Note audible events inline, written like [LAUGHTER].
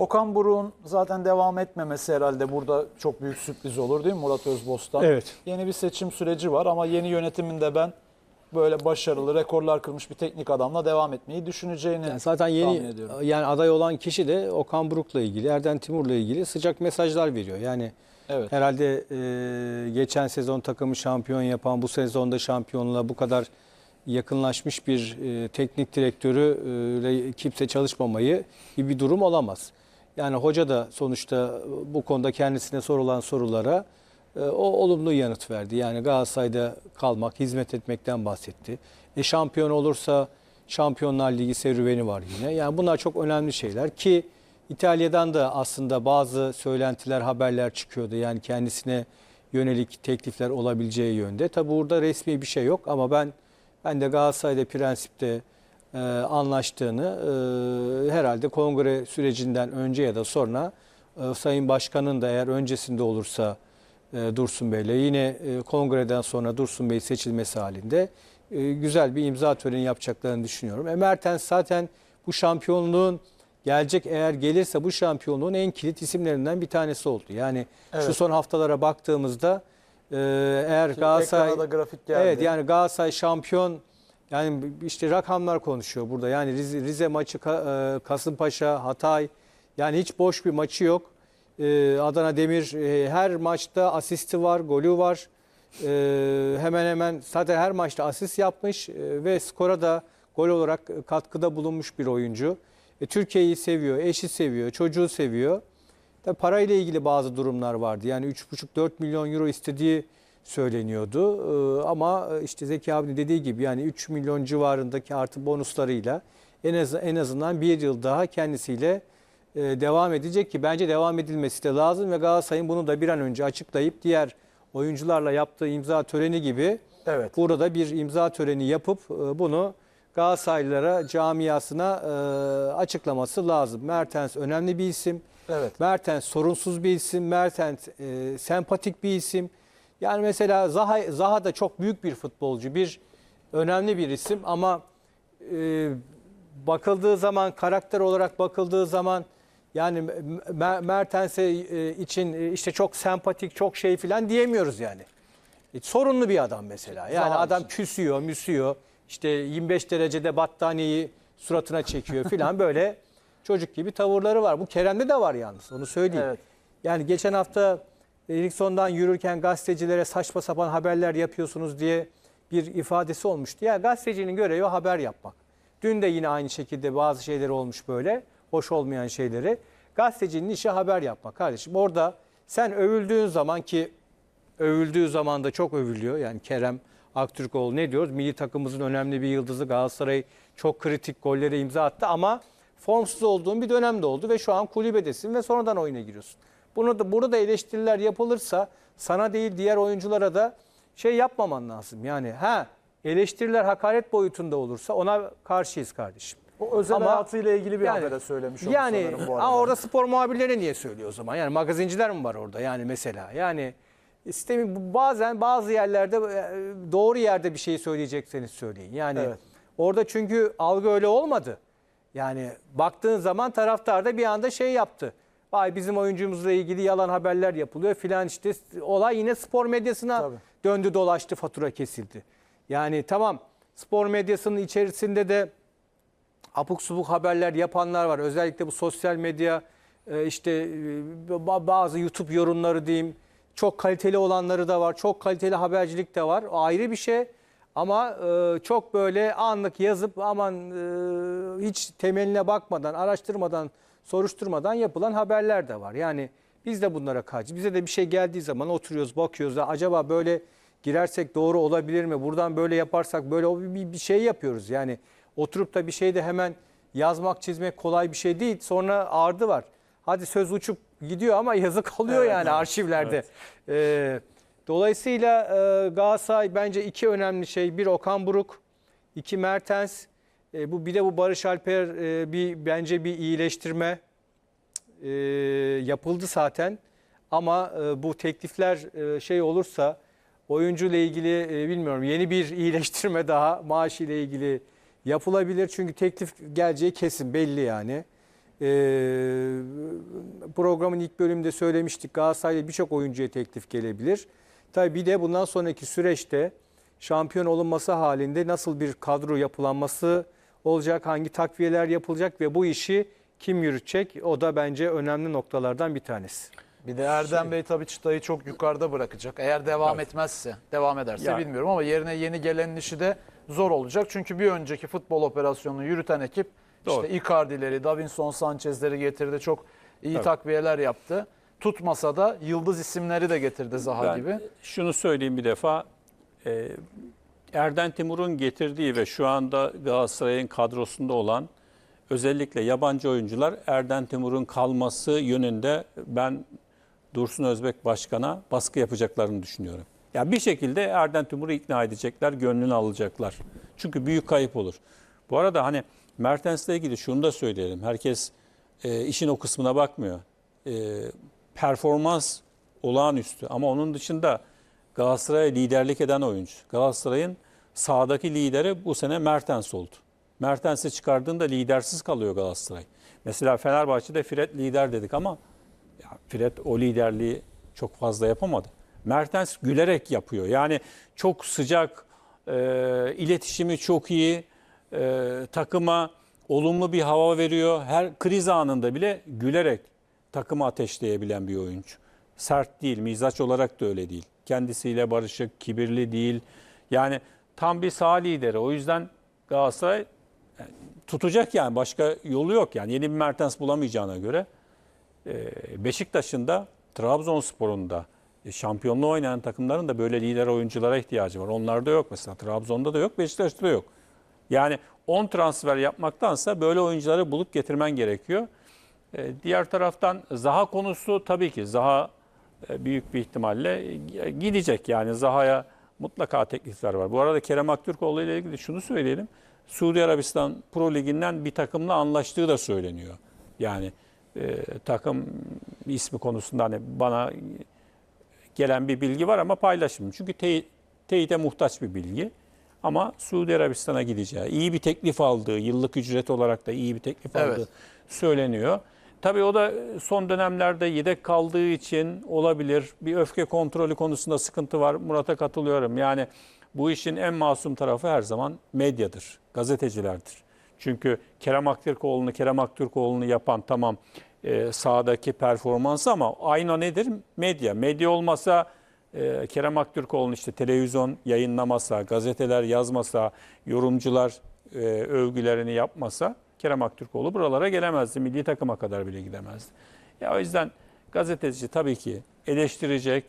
Okan Buruk'un zaten devam etmemesi herhalde burada çok büyük sürpriz olur değil mi Murat Özbostan? Evet. Yeni bir seçim süreci var ama yeni yönetiminde ben böyle başarılı, rekorlar kırmış bir teknik adamla devam etmeyi düşüneceğini Yani zaten yeni ediyorum. yani aday olan kişi de Okan Buruk'la ilgili, Erden Timur'la ilgili sıcak mesajlar veriyor. Yani Evet. herhalde e, geçen sezon takımı şampiyon yapan, bu sezonda şampiyonluğa bu kadar yakınlaşmış bir e, teknik direktörü e, kimse çalışmamayı gibi bir durum olamaz. Yani hoca da sonuçta bu konuda kendisine sorulan sorulara e, o olumlu yanıt verdi. Yani Galatasaray'da kalmak, hizmet etmekten bahsetti. E şampiyon olursa Şampiyonlar Ligi serüveni var yine. Yani bunlar çok önemli şeyler ki İtalya'dan da aslında bazı söylentiler, haberler çıkıyordu. Yani kendisine yönelik teklifler olabileceği yönde. Tabi burada resmi bir şey yok ama ben ben de Galatasaray'da prensipte e, anlaştığını e, herhalde kongre sürecinden önce ya da sonra e, Sayın Başkan'ın da eğer öncesinde olursa e, Dursun Bey'le yine e, kongreden sonra Dursun Bey seçilmesi halinde e, güzel bir imza töreni yapacaklarını düşünüyorum. E, Mertens zaten bu şampiyonluğun gelecek eğer gelirse bu şampiyonluğun en kilit isimlerinden bir tanesi oldu. Yani şu Evet. son haftalara baktığımızda e, eğer Galatasaray grafik geldi. Evet yani Galatasaray şampiyon yani işte rakamlar konuşuyor burada. Yani Rize, Rize maçı e, Kasımpaşa, Hatay yani hiç boş bir maçı yok. E, Adana Demir e, her maçta asisti var, golü var. Hemen hemen zaten her maçta asist yapmış ve skora da gol olarak katkıda bulunmuş bir oyuncu. Türkiye'yi seviyor, eşi seviyor, çocuğu seviyor. Tabii parayla ilgili bazı durumlar vardı. Yani 3,5-4 milyon euro istediği söyleniyordu. Ee, ama işte Zeki abi dediği gibi yani 3 milyon civarındaki artı bonuslarıyla en az en azından bir yıl daha kendisiyle e, devam edecek ki bence devam edilmesi de lazım ve Galatasaray'ın bunu da bir an önce açıklayıp diğer oyuncularla yaptığı imza töreni gibi Evet. burada bir imza töreni yapıp e, bunu Galatasaraylılara, camiasına e, açıklaması lazım. Mertens önemli bir isim. Evet. Mertens sorunsuz bir isim. Mertens e, sempatik bir isim. Yani mesela Zaha, Zaha da çok büyük bir futbolcu. Bir önemli bir isim ama e, bakıldığı zaman karakter olarak bakıldığı zaman yani Mer- Mertens'e e, için e, işte çok sempatik, çok şey filan diyemiyoruz yani. E, sorunlu bir adam mesela. Yani Zaha adam için. küsüyor, müsüyor. İşte 25 derecede battaniyeyi suratına çekiyor filan [LAUGHS] böyle çocuk gibi tavırları var. Bu Kerem'de de var yalnız onu söyleyeyim. Evet. Yani geçen hafta Eriksson'dan yürürken gazetecilere saçma sapan haberler yapıyorsunuz diye bir ifadesi olmuştu. Ya gazetecinin görevi haber yapmak. Dün de yine aynı şekilde bazı şeyleri olmuş böyle. Hoş olmayan şeyleri. Gazetecinin işi haber yapmak kardeşim. Orada sen övüldüğün zaman ki övüldüğü zaman da çok övülüyor. Yani Kerem Aktürkoğlu ne diyoruz? Milli takımımızın önemli bir yıldızı Galatasaray çok kritik gollere imza attı ama formsuz olduğun bir dönemde oldu ve şu an kulübedesin ve sonradan oyuna giriyorsun. Bunu da burada eleştiriler yapılırsa sana değil diğer oyunculara da şey yapmaman lazım. Yani ha eleştiriler hakaret boyutunda olursa ona karşıyız kardeşim. O özel Ama- hayatıyla ilgili bir Yani- habere söylemiş oldu Yani sanırım bu arada. ama orada spor muhabirleri niye söylüyor o zaman? Yani magazinciler mi var orada yani mesela? Yani sistemi bazen bazı yerlerde e, doğru yerde bir şey söyleyecekseniz söyleyin. Yani Evet. orada çünkü algı öyle olmadı. Yani baktığın zaman taraftar da bir anda şey yaptı. Vay bizim oyuncumuzla ilgili yalan haberler yapılıyor filan işte olay yine spor medyasına Tabii. döndü dolaştı fatura kesildi. Yani tamam spor medyasının içerisinde de abuk subuk haberler yapanlar var. Özellikle bu sosyal medya e, işte e, ba- bazı YouTube yorumları diyeyim. Çok kaliteli olanları da var. Çok kaliteli habercilik de var. O ayrı bir şey. Ama e, çok böyle anlık yazıp aman e, hiç temeline bakmadan, araştırmadan, soruşturmadan yapılan haberler de var. Yani biz de bunlara karşı. Bize de bir şey geldiği zaman oturuyoruz, bakıyoruz. da Acaba böyle girersek doğru olabilir mi? Buradan böyle yaparsak böyle bir, bir şey yapıyoruz. Yani oturup da bir şey de hemen yazmak, çizmek kolay bir şey değil. Sonra ardı var. Hadi söz uçup gidiyor ama yazı kalıyor [LAUGHS] Evet, yani evet. arşivlerde. Ee, dolayısıyla e, Galatasaray bence iki önemli şey. Bir Okan Buruk, iki Mertens. E, bu bir de bu Barış Alper e, bir bence bir iyileştirme e, yapıldı zaten. Ama e, bu teklifler e, şey olursa oyuncu ile ilgili e, bilmiyorum yeni bir [LAUGHS] iyileştirme daha maaş ile ilgili yapılabilir. Çünkü teklif geleceği kesin belli yani. E, programın ilk bölümünde söylemiştik Galatasaray'da birçok oyuncuya teklif gelebilir. Tabii bir de bundan sonraki süreçte şampiyon olunması halinde nasıl bir kadro yapılanması olacak, hangi takviyeler yapılacak ve bu işi kim yürütecek? O da bence önemli noktalardan bir tanesi. Bir de Erdem Bey tabii çıtayı çok yukarıda bırakacak. Eğer devam etmezse, devam ederse Ya- bilmiyorum ama yerine yeni gelenin işi de zor olacak. Çünkü bir önceki futbol operasyonunu yürüten ekip Doğru. işte Icardi'leri, Davinson Sanchez'leri getirdi. Çok iyi Tabii. takviyeler yaptı. Tutmasa da yıldız isimleri de getirdi Zaha Ben gibi. şunu söyleyeyim bir defa. e, Erden Timur'un getirdiği ve şu anda Galatasaray'ın kadrosunda olan özellikle yabancı oyuncular Erden Timur'un kalması yönünde ben Dursun Özbek Başkan'a baskı yapacaklarını düşünüyorum. Ya bir şekilde Erden Timur'u ikna edecekler, gönlünü alacaklar. Çünkü büyük kayıp olur. Bu arada hani Mertens'le ilgili şunu da söyleyelim. Herkes e, işin o kısmına bakmıyor. E, performans olağanüstü ama onun dışında Galatasaray'a liderlik eden oyuncu. Galatasaray'ın sahadaki lideri bu sene Mertens oldu. Mertens'i çıkardığında lidersiz kalıyor Galatasaray. Mesela Fenerbahçe'de Fred lider dedik ama ya Fred o liderliği çok fazla yapamadı. Mertens gülerek yapıyor. Yani çok sıcak, e, iletişimi çok iyi, e, takıma olumlu bir hava veriyor. Her kriz anında bile gülerek takımı ateşleyebilen bir oyuncu. Sert değil, mizaç olarak da öyle değil. Kendisiyle barışık, kibirli değil. Yani tam bir sağ lideri. O yüzden Galatasaray tutacak yani başka yolu yok yani yeni bir Mertens bulamayacağına göre e, Beşiktaş'ın da Trabzonspor'un da e, şampiyonluğu oynayan takımların da böyle lider oyunculara ihtiyacı var. Onlarda yok mesela. Trabzon'da da yok, Beşiktaş'ta da yok. Yani 10 transfer yapmaktansa böyle oyuncuları bulup getirmen gerekiyor. E, Diğer taraftan Zaha konusu tabii ki Zaha büyük bir ihtimalle e, gidecek. Yani Zaha'ya mutlaka teklifler var. Bu arada Kerem Aktürkoğlu ile ilgili şunu söyleyelim. Suudi Arabistan Pro Ligi'nden bir takımla anlaştığı da söyleniyor. Yani e, takım ismi konusunda hani bana gelen bir bilgi var ama paylaşmıyorum. Çünkü tey- teyide muhtaç bir bilgi. Ama Suudi Arabistan'a gideceği, iyi bir teklif aldığı, yıllık ücret olarak da iyi bir teklif Evet. aldığı söyleniyor. Tabii o da son dönemlerde yedek kaldığı için olabilir. Bir öfke kontrolü konusunda sıkıntı var. Murat'a katılıyorum. Yani bu işin en masum tarafı her zaman medyadır, gazetecilerdir. Çünkü Kerem Aktürkoğlu'nu Kerem Aktürkoğlu'nu yapan tamam e, sahadaki performansı ama ayna nedir? Medya. Medya olmasa e, Kerem Aktürkoğlu'nun işte televizyon yayınlamasa, gazeteler yazmasa, yorumcular e, övgülerini yapmasa Kerem Aktürkoğlu buralara gelemezdi. Milli takıma kadar bile gidemezdi. Ya o yüzden gazeteci tabii ki eleştirecek,